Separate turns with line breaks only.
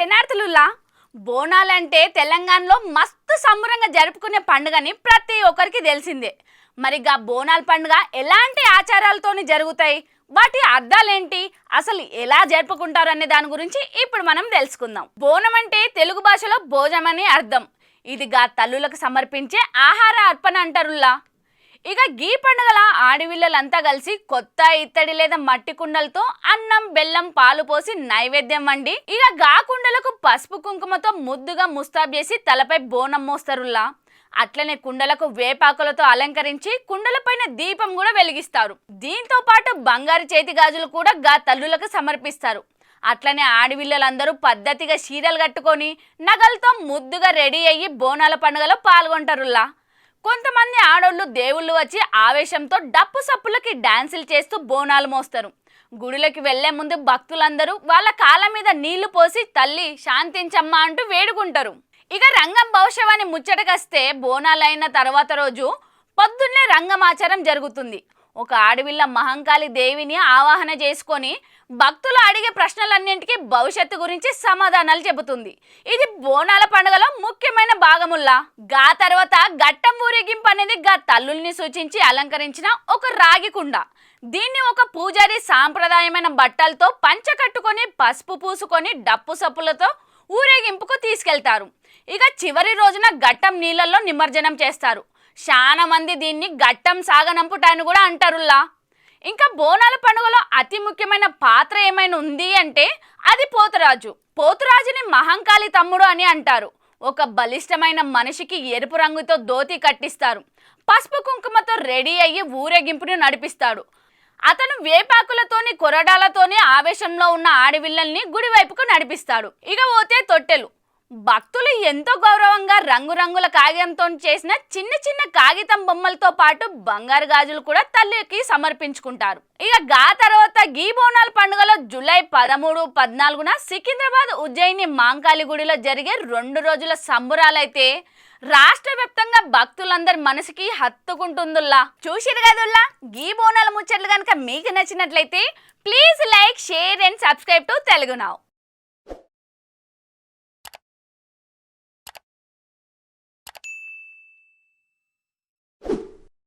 క్షణార్థులులా? బోనాలంటే తెలంగాణలో మస్తు సంబరంగా జరుపుకునే పండుగని ప్రతి ఒక్కరికి తెలిసిందే. మరి గా బోనాల పండుగ ఎలాంటి ఆచారాలతోని జరుగుతాయి? వాటి అర్థాలేంటి? అసలు ఎలా జరుపుకుంటారు అనే దాని గురించి ఇప్పుడు మనం తెలుసుకుందాం. బోనం అంటే తెలుగు భాషలో భోజనం అని అర్థం. ఇది గా తల్లులకు సమర్పించే ఆహార అర్పణ అంటారుల్లా. ఇక గీ పండుగల ఆడవిళ్ళలంతా కలిసి కొత్త ఇత్తడి లేదా మట్టి కుండలతో అన్నం బెల్లం పాలు పోసి నైవేద్యం వండి ఇక గా కుండలకు పసుపు కుంకుమతో ముద్దుగా ముస్తాబ్ చేసి తలపై బోనం మోస్తరుల్లా. అట్లనే కుండలకు వేపాకులతో అలంకరించి కుండలపైన దీపం కూడా వెలిగిస్తారు. దీంతో పాటు బంగారు చేతి గాజులు కూడా గా తల్లులకు సమర్పిస్తారు. అట్లనే ఆడవిళ్ళలందరూ పద్ధతిగా చీరలు కట్టుకొని నగలతో ముద్దుగా రెడీ అయ్యి బోనాల పండుగలో పాల్గొంటారులా కొంతమంది ఆడోళ్ళు దేవుళ్ళు వచ్చి ఆవేశంతో డప్పు సప్పులకి డాన్సులు చేస్తూ బోనాలు మోస్తారు. గుడిలోకి వెళ్ళే ముందు భక్తులందరూ వాళ్ళ కాళ్ళ మీద నీళ్ళు పోసి తల్లి శాంతించమ్మా అంటూ వేడుకుంటారు. ఇక రంగం భవిష్యవాణి ముచ్చటకొస్తే బోనాలైన తర్వాత రోజు పొద్దున్నే రంగమాచారం జరుగుతుంది. ఒక ఆడవిల్ల మహంకాళి దేవిని ఆవాహన చేసుకొని భక్తులు అడిగే ప్రశ్నలన్నింటికీ భవిష్యత్తు గురించి సమాధానాలు చెబుతుంది. ఇది బోనాల పండుగలో ముఖ్యమైన భాగముల్లా. గా తర్వాత గట్టం ఊరేగింపు అనేది గా తల్లుల్ని సూచించి అలంకరించిన ఒక రాగి కుండ. దీన్ని ఒక పూజారి సాంప్రదాయమైన బట్టలతో పంచ కట్టుకొని పసుపు పూసుకొని డప్పు సప్పులతో ఊరేగింపుకు తీసుకెళ్తారు. ఇక చివరి రోజున గట్టం నీళ్ళల్లో నిమజ్జనం చేస్తారు. చాలా మంది దీన్ని గట్టం సాగనంపుటాన్ని అని కూడా అంటారులా ఇంకా బోనాల పండుగలో అతి ముఖ్యమైన పాత్ర ఏమైనా ఉంది అంటే అది పోతురాజు. పోతురాజుని మహంకాళి తమ్ముడు అని అంటారు. ఒక బలిష్టమైన మనిషికి ఎరుపు రంగుతో ధోతి కట్టిస్తారు. పసుపు కుంకుమతో రెడీ అయ్యి ఊరేగింపుని నడిపిస్తాడు. అతను వేపాకులతోని కొరడాలతోని ఆవేశంలో ఉన్న ఆడవిల్లల్ని గుడి వైపుకు నడిపిస్తాడు. ఇక పోతే తొట్టెలు. భక్తులు ఎంతో గౌరవంగా రంగురంగుల కాగితంతో చేసిన చిన్న చిన్న కాగితం బొమ్మలతో పాటు బంగారు గాజులు కూడా తల్లికి సమర్పించుకుంటారు. ఇక గా తర్వాత గీ బోనాల పండుగలో జూలై పదమూడు పద్నాలుగున సికింద్రాబాద్ ఉజ్జయిని మాంకాళి గుడిలో జరిగే రెండు రోజుల సంబురాలైతే రాష్ట్ర వ్యాప్తంగా భక్తులందరి మనసుకి హత్తుకుంటుందిల్లా. చూసిరు కదుల్లా గీ బోనాల ముచ్చట్లు కనుక మీకు నచ్చినట్లయితే please like share and subscribe to Telugu now